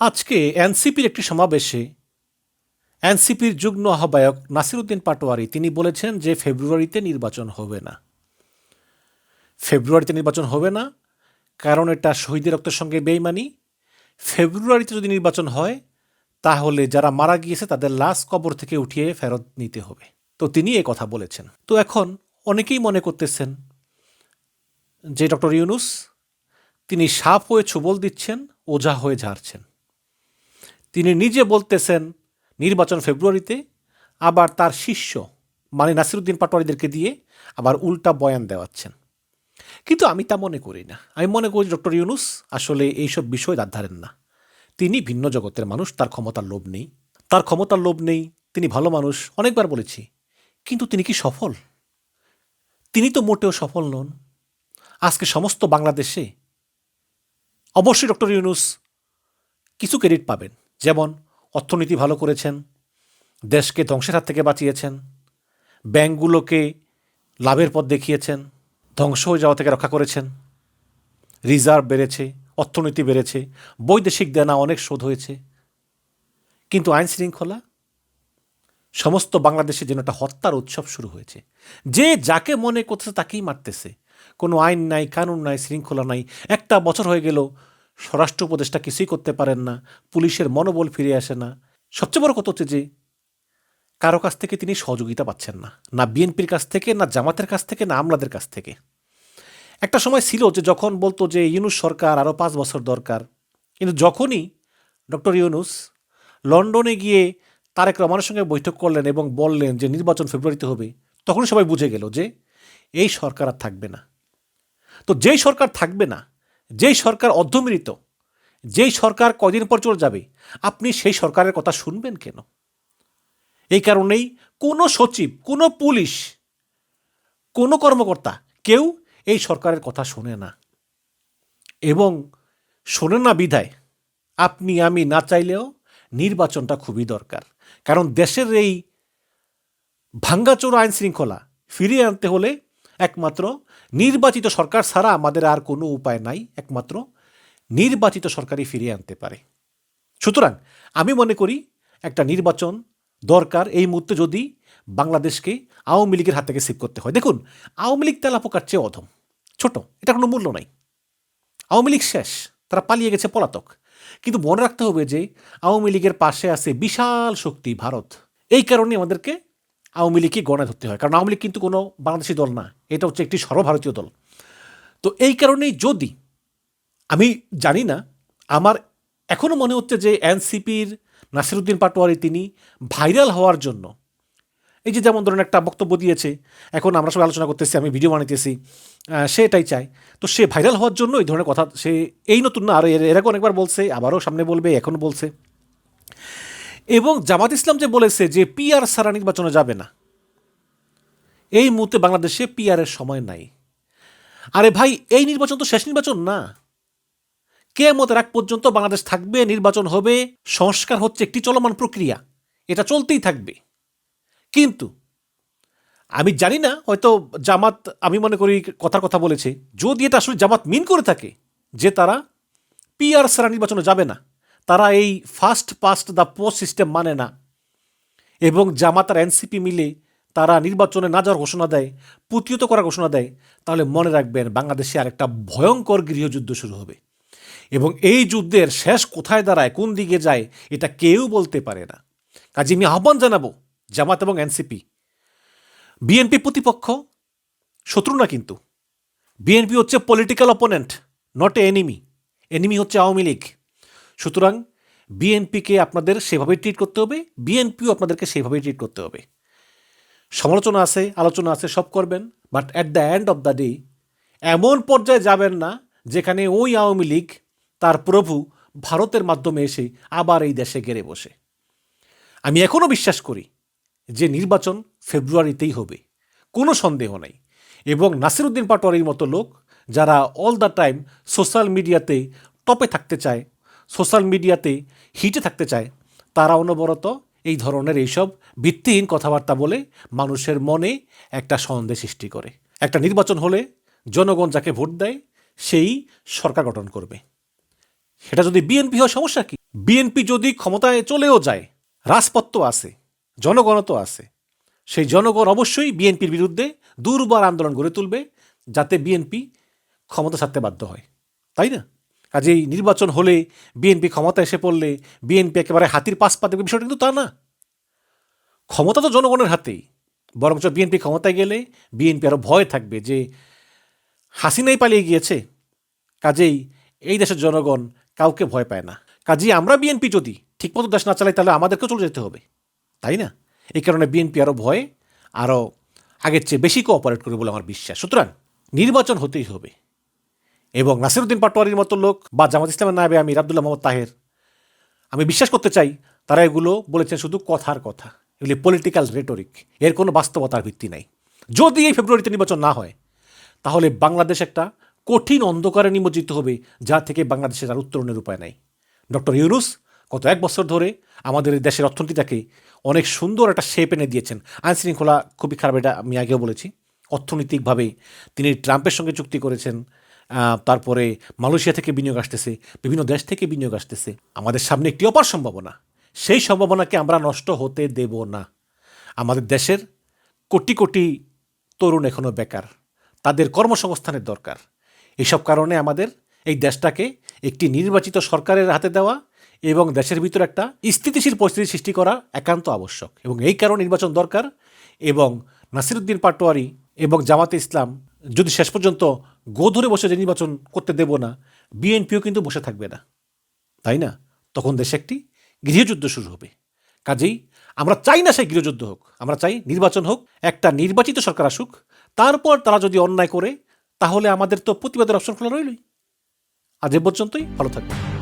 আজকে এনসিপির একটি সমাবেশে এনসিপির যুগ্ম আহ্বায়ক নাসিরুদ্দিন পাটোয়ারি, তিনি বলেছেন যে ফেব্রুয়ারিতে নির্বাচন হবে না। ফেব্রুয়ারিতে নির্বাচন হবে না, কারণ এটা শহীদের রক্তের সঙ্গে বেইমানি। ফেব্রুয়ারিতে যদি নির্বাচন হয়, তাহলে যারা মারা গিয়েছে তাদের লাশ কবর থেকে উঠিয়ে ফেরত নিতে হবে। তো তিনি এ কথা বলেছেন। তো এখন অনেকেই মনে করতেছেন যে ডক্টর ইউনুস, তিনি সাপ হয়ে ছুবল দিচ্ছেন, ওঝা হয়ে ঝাড়ছেন। তিনি নিজে বলতেছেন, নির্বাচন ফেব্রুয়ারিতে, আবার তার শিষ্য মানে নাসিরুদ্দিন পাটোয়ারিদেরকে দিয়ে আবার উল্টা বয়ান দেওয়াচ্ছেন। কিন্তু আমি তা মনে করি না। আমি মনে করি ডক্টর ইউনুস আসলে এইসব বিষয় দাঁত ধারেন না। তিনি ভিন্ন জগতের মানুষ, তার ক্ষমতার লোভ নেই। তার ক্ষমতার লোভ নেই, তিনি ভালো মানুষ, অনেকবার বলেছি। কিন্তু তিনি কি সফল? তিনি তো মোটেও সফল নন। আজকে সমস্ত বাংলাদেশে অবশ্যই ডক্টর ইউনুস কিছু ক্রেডিট পাবেন। যেমন অর্থনীতি ভালো করেছেন, দেশকে ধ্বংসের হাত থেকে বাঁচিয়েছেন, ব্যাংকগুলোকে লাভের পথ দেখিয়েছেন, ধ্বংস হয়ে যাওয়া থেকে রক্ষা করেছেন, রিজার্ভ বেড়েছে, অর্থনীতি বেড়েছে, বৈদেশিক দেনা অনেক শোধ হয়েছে। কিন্তু আইন শৃঙ্খলা? সমস্ত বাংলাদেশে যেন একটা হত্যার উৎসব শুরু হয়েছে। যে যাকে মনে করতেছে তাকেই মারতেছে। কোনো আইন নাই, কানুন নাই, শৃঙ্খলা নাই। একটা বছর হয়ে গেল স্বরাষ্ট্র উপদেষ্টা কিছুই করতে পারেন না, পুলিশের মনোবল ফিরে আসে না। সবচেয়ে বড় কথা হচ্ছে যে, কারও কাছ থেকে তিনি সহযোগিতা পাচ্ছেন না না বিএনপির কাছ থেকে, না জামাতের কাছ থেকে, না আমলাদের কাছ থেকে। একটা সময় ছিল যে যখন বলতো যে, ইউনুস সরকার আরও পাঁচ বছর দরকার। কিন্তু যখনই ডক্টর ইউনুস লন্ডনে গিয়ে তারেক রহমানের সঙ্গে বৈঠক করলেন এবং বললেন যে, নির্বাচন ফেব্রুয়ারিতে হবে তখন সবাই বুঝে গেল যে, এই সরকার আর থাকবে না। তো যেই সরকার থাকবে না যেই সরকার অর্ধমৃত যেই সরকার কদিন পর চলে যাবে, আপনি সেই সরকারের কথা শুনবেন কেন? এই কারণেই কোনো সচিব, কোনো পুলিশ, কোনো কর্মকর্তা কেউ এই সরকারের কথা শোনে না। এবং শোনে না বিধায় আপনি, আমি না চাইলেও নির্বাচনটা খুবই দরকার। কারণ দেশের এই ভাঙ্গাচোরা আইন শৃঙ্খলা ফিরিয়ে আনতে হলে একমাত্র নির্বাচিত সরকার ছাড়া আমাদের আর কোনো উপায় নাই, একমাত্র নির্বাচিত সরকারই ফিরিয়ে আনতে পারে। সুতরাং আমি মনে করি একটা নির্বাচন দরকার এই মুহূর্তে যদি বাংলাদেশকে আওয়ামী লীগের হাত থেকে সেভ করতে হয়। দেখুন, আওয়ামী লীগ তেলা পোকার চেয়ে অধম, ছোট, এটা কোনো মূল্য নাই। আওয়ামী লীগ শেষ, তারা পালিয়ে গেছে পলাতক। কিন্তু মনে রাখতে হবে যে আওয়ামী লীগের পাশে আছে বিশাল শক্তি ভারত। এই কারণে আমাদেরকে আওয়ামী লীগকে গণে ধরতে হয়। কারণ আওয়ামী লীগ কিন্তু কোনো বাংলাদেশি দল না। এটা হচ্ছে একটি সর্বভারতীয় দল। তো এই কারণেই যদি আমি জানি না, আমার এখনও মনে হচ্ছে যে এনসিপির নাসিরুদ্দিন পাটোয়ারি তিনি ভাইরাল হওয়ার জন্য, এই যে যেমন ধরুন একটা বক্তব্য দিয়েছে, এখন আমরা সবাই আলোচনা করতেছি, আমি ভিডিও বানাইতেছি সে এটাই চায়। তো সে ভাইরাল হওয়ার জন্য এই ধরনের কথা, সে এই নতুন না, আর এর আগে অনেকবার বলছে, আবারও সামনে বলবে এখনও বলছে। এবং জামাত ইসলাম যে বলেছে যে পিআর সারা নির্বাচনে যাবে না, এই মুহূর্তে বাংলাদেশে পিআরের সময় নাই। আরে ভাই, এই নির্বাচন তো শেষ নির্বাচন না। কে মতের আগ পর্যন্ত বাংলাদেশ থাকবে, নির্বাচন হবে, সংস্কার হচ্ছে একটি চলমান প্রক্রিয়া। এটা চলতেই থাকবে। কিন্তু আমি জানি না, হয়তো জামাত, আমি মনে করি কথার কথা বলেছে, যদি এটা আসলে জামাত মিন করে থাকে যে তারা পিআর সারা নির্বাচনে যাবে না তারা এই first past the post system মানে না। এবং জামাত আর এনসিপি মিলে তারা নির্বাচনে না যাওয়ার ঘোষণা দেয়, প্রতিহত করার ঘোষণা দেয়, তাহলে মনে রাখবেন বাংলাদেশে আরেকটা ভয়ঙ্কর গৃহযুদ্ধ শুরু হবে। এবং এই যুদ্ধের শেষ কোথায় দাঁড়ায়, কোন দিকে যায়, এটা কেউ বলতে পারে না। কাজে আমি আহ্বান জানাব জামাত এবং এনসিপি, বিএনপি প্রতিপক্ষ, শত্রু না কিন্তু। বিএনপি হচ্ছে political opponent not a enemy enemy হচ্ছে আওয়ামী লীগ। সুতরাং বিএনপিকে আপনাদের সেভাবে ট্রিট করতে হবে, বিএনপিও আপনাদেরকে সেভাবেই ট্রিট করতে হবে। সমালোচনা আছে, আলোচনা আছে, সব করবেন but at the end of the day এমন পর্যায়ে যাবেন না যেখানে ওই আওয়ামী লীগ তার প্রভু ভারতের মাধ্যমে এসে আবার এই দেশে গেড়ে বসে। আমি এখনও বিশ্বাস করি যে নির্বাচন ফেব্রুয়ারিতেই হবে, কোনো সন্দেহ নাই। এবং নাসিরুদ্দিন পাটোয়ারির মতো লোক যারা অল দ্য টাইম সোশ্যাল মিডিয়াতে টপে থাকতে চায় সোশ্যাল মিডিয়াতে হিটে থাকতে চায়, তারা অনবরত এই ধরনের এইসব ভিত্তিহীন কথাবার্তা বলে মানুষের মনে একটা সন্দেহ সৃষ্টি করে। একটা নির্বাচন হলে জনগণ যাকে ভোট দেয়, সেই সরকার গঠন করবে। সেটা যদি বিএনপি হয়, সমস্যা কি? বিএনপি যদি ক্ষমতায় চলেও যায় রাজপথ আছে জনগণ তো আছে, সেই জনগণ অবশ্যই বিএনপির বিরুদ্ধে দুর্বার আন্দোলন গড়ে তুলবে, যাতে বিএনপি ক্ষমতা ছাড়তে বাধ্য হয়। তাই না? কাজেই নির্বাচন হলে বিএনপি ক্ষমতা এসে পড়লে বিএনপি একেবারে হাতির পাশ পা দেবে বিষয়টা কিন্তু তা না। ক্ষমতা তো জনগণের হাতেই। বরঞ্চ বিএনপি ক্ষমতায় গেলে বিএনপি আরও ভয় থাকবে যে হাসিনাই পালিয়ে গিয়েছে। কাজেই এই দেশের জনগণ কাউকে ভয় পায় না। কাজেই আমরা বিএনপি যদি ঠিকমতো দেশ না চালাই, তাহলে আমাদেরকেও চলে যেতে হবে। তাই না? এই কারণে বিএনপি আরও ভয়ে আরও আগের চেয়ে বেশি কোঅপারেট করবে বলে আমার বিশ্বাস। সুতরাং নির্বাচন হতেই হবে। এবং নাসিরুদ্দিন পাটোয়ারির মতো লোক বা জামাত ইসলামের নায়বে আমির আবদুল্লাহ মোহাম্মদ তাহের। আমি বিশ্বাস করতে চাই, তারা এগুলো বলেছেন শুধু কথার কথা। এগুলি পলিটিক্যাল রেটরিক এর কোনো বাস্তবতার ভিত্তি নাই। যদি এই ফেব্রুয়ারিতে নির্বাচন না হয়, তাহলে বাংলাদেশ একটা কঠিন অন্ধকারে নিমজ্জিত হবে, যা থেকে বাংলাদেশের আর উত্তরণের উপায় নাই। ডক্টর ইউনুস গত এক বছর ধরে আমাদের দেশের অর্থনীতিটাকে অনেক সুন্দর একটা শেপ এনে দিয়েছেন। আইন শৃঙ্খলা খুবই খারাপ, এটা আমি আগেও বলেছি। অর্থনৈতিকভাবে তিনি ট্রাম্পের সঙ্গে চুক্তি করেছেন তারপরে মালয়েশিয়া থেকে বিনিয়োগ আসতেছে, বিভিন্ন দেশ থেকে বিনিয়োগ আসতেছে। আমাদের সামনে একটি অপার সম্ভাবনা। সেই সম্ভাবনাকে আমরা নষ্ট হতে দেব না। আমাদের দেশের কোটি কোটি তরুণ এখনও বেকার। তাদের কর্মসংস্থানের দরকার। এসব কারণে আমাদের এই দেশটাকে একটি নির্বাচিত সরকারের হাতে দেওয়া এবং দেশের ভিতরে একটা স্থিতিশীল পরিস্থিতি সৃষ্টি করা একান্ত আবশ্যক। এবং এই কারণে নির্বাচন দরকার এবং নাসিরুদ্দিন পাটোয়ারি এবং জামাতে ইসলাম যদি শেষ পর্যন্ত গো ধরে বসে যে নির্বাচন করতে দেব না, বিএনপিও কিন্তু বসে থাকবে না। তাই না? তখন দেশে একটি গৃহযুদ্ধ শুরু হবে। কাজেই আমরা চাই না সেই গৃহযুদ্ধ হোক, আমরা চাই নির্বাচন হোক, একটা নির্বাচিত সরকার আসুক, তারপর তারা যদি অন্যায় করে, তাহলে আমাদের তো প্রতিবাদের অপশন খোলা রইলই। আজ এ পর্যন্তই, ভালো থাকবে